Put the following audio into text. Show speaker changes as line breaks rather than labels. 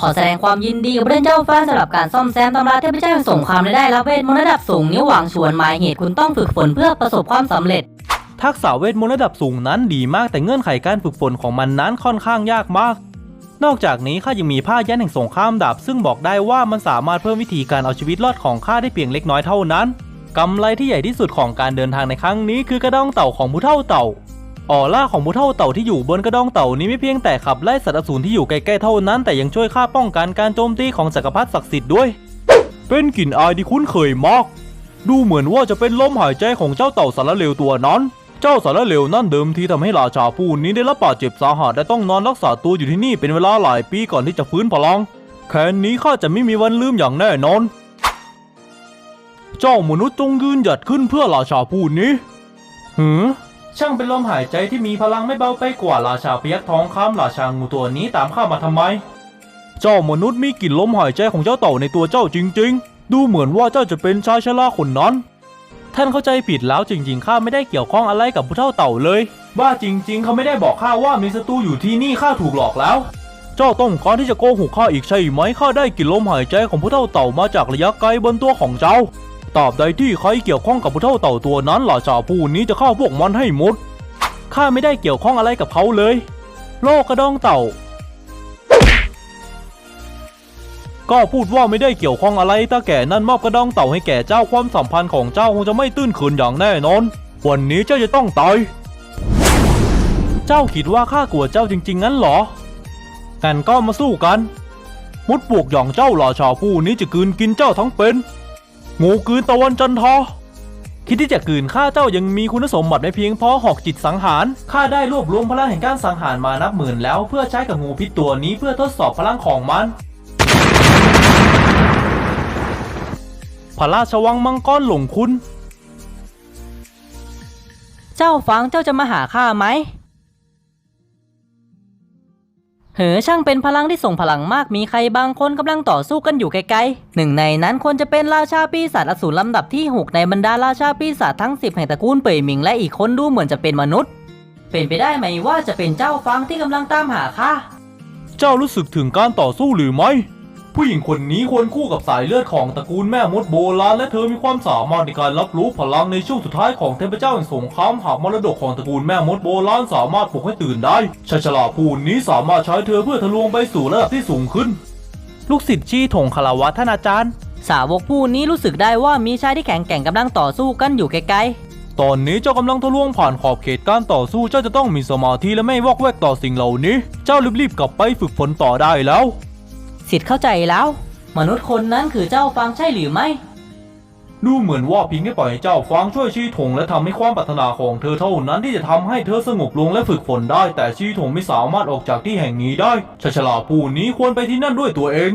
ขอแสดงความยินดีกับเพื่อนเจ้าฟ้าสำหรับการซ่อมแซมตำราเทพเจ้าแห่งสงครามและได้รับเวทมนต์ระดับสูงนิ้วหวังชวนหมายเหตุคุณต้องฝึกฝนเพื่อประสบความสำเร็จ
ทักษะเวทมนต์ระดับสูงนั้นดีมากแต่เงื่อนไขการฝึกฝนของมันนั้นค่อนข้างยากมาก นอกจากนี้ข้ายังมีผ้ายันแห่งสงครามดาบซึ่งบอกได้ว่ามันสามารถเพิ่มวิธีการเอาชีวิตรอดของข้าได้เพียงเล็กน้อยเท่านั้นกำไรที่ใหญ่ที่สุดของการเดินทางในครั้งนี้คือกระดองเต่าของผู้เท่าเต่า ออร่าของผู้เท่าเต่าที่อยู่บนกระดองเต่านี้ไม่เพียงแต่ขับไล่สัตว์อสูรที่อยู่ใกล้ๆเท่านั้น แต่ยังช่วยข้าป้องกันการโจมตีของจักรพรรดิศักดิ์สิทธิ์ด้วย เป็นกลิ่นอายที่คุ้นเคยมาก ดูเหมือนว่าจะเป็นลมหายใจของเจ้าเต่าสารเลวตัวนั้น เจ้าสารเลวนั่นเดิมทีทำให้ราชาผู้นี้ได้รับบาดเจ็บสาหัสและต้องนอนรักษาตัวอยู่ที่นี่เป็นเวลาหลายปีก่อนที่จะฟื้นพลัง แค้นนี้ข้าจะไม่มีวันลืมอย่างแน่นอน เจ้ามนุษย์จงยืนหยัดขึ้นเพื่อราชาผู้นี้หือ ช่างเป็นลมหายใจที่มีพลังไม่เบาไปกว่าราชาพยัคฆ์ทองคำราชางูตัวนี้ตามข้ามาทำไม เจ้ามนุษย์มีกลิ่นลมหายใจของเจ้าเต่าในตัวเจ้าจริง ๆ ดูเหมือนว่าเจ้าจะเป็นชายชราคนนั้น ท่านเข้าใจผิดแล้วจริง ๆ ข้าไม่ได้เกี่ยวข้องอะไรกับผู้เท่าเต่าเลย ว่าจริง ๆ เขาไม่ได้บอกข้าว่ามีศัตรูอยู่ที่นี่ข้าถูกหลอกแล้ว เจ้าต้องการที่จะโกหกข้าอีกใช่ไหมข้าได้กลิ่นลมหายใจของผู้เท่าเต่ามาจากระยะไกลบนตัวของเจ้า ตราบใดที่ใครเกี่ยวข้องกับผู้เท่าเต่าตัวนั้นราชาผู้นี้จะฆ่าพวกมันให้หมด ข้าไม่ได้เกี่ยวข้องอะไรกับเขาเลย โลกกระดองเต่า ก็พูดว่าไม่ได้เกี่ยวข้องอะไรตาแก่นั่นมอบกระดองเต่าให้แก่เจ้าความสัมพันธ์ของเจ้าคงจะไม่ตื้นเขินอย่างแน่นอน วันนี้เจ้าจะต้องตาย เจ้าคิดว่าข้ากลัวเจ้าจริง ๆ งั้นเหรอกันก็มาสู้กัน มุดปวกอย่างเจ้าราชาผู้นี้จะกืนกินเจ้าทั้งเป็น งูกืนตะวันจันทราคิดที่จะกืนข้าเจ้ายังมีคุณสมบัติไม่เพียงพอหอกจิตสังหารข้าได้รวบรวมพลังแห่งการสังหารมานับหมื่นแล้วเพื่อใช้กับงูพิษตัวนี้เพื่อทดสอบพลังของมัน พระราชวังมังกรหลงคุณ
เจ้าฟังเจ้าจะมาหาข้าไหม เหอช่างเป็นพลังที่ส่งพลังมากมีใครบางคนกำลังต่อสู้กันอยู่ไกลๆหนึ่งในนั้นควรจะเป็นราชาปีศาจอสูรลำดับที่ 6 ในบรรดาราชาปีศาจทั้ง 10 แห่งตระกูลเป่ยหมิงและอีกคนดูเหมือนจะเป็นมนุษย์ เป็นไปได้ไหมว่าจะเป็นเจ้าฟังที่กำลังตามหาข้า
เจ้ารู้สึกถึงการต่อสู้หรือไม่ ผู้หญิงคนนี้ควรคู่กับสายเลือดของตระกูลแม่มดโบราณและเธอมีความสามารถในการรับรู้พลังในช่วงสุดท้ายของเทพเจ้าแห่งสงครามหากมรดกของตระกูลแม่มดโบราณสามารถปลุกให้ตื่นได้ชายชราผู้นี้สามารถใช้เธอเพื่อทะลวงไปสู่ระดับที่สูงขึ้น ลูกศิษย์ชี้ถงคารวะท่านอาจารย์
สาวกผู้นี้รู้สึกได้ว่ามีชายที่แข็งแกร่งกำลังต่อสู้กันอยู่ไกลๆ
ตอนนี้เจ้ากำลังทะลวงผ่านขอบเขตการต่อสู้เจ้าจะต้องมีสมาธิและไม่วอกแวกต่อสิ่งเหล่านี้ เจ้ารีบๆกลับไปฝึกฝนต่อได้แล้ว
สิทธิ์เข้าใจแล้ว มนุษย์คนนั้นคือเจ้าฟังใช่หรือไม่
ดูเหมือนว่าพิงได้ปล่อยให้เจ้าฟังช่วยชี้ถงและทำให้ความปรารถนาของเธอเท่านั้นที่จะทำให้เธอสงบลงและฝึกฝนได้ แต่ชี้ถงไม่สามารถออกจากที่แห่งนี้ได้ชาชลาผู้นี้ควรไปที่นั่นด้วยตัวเอง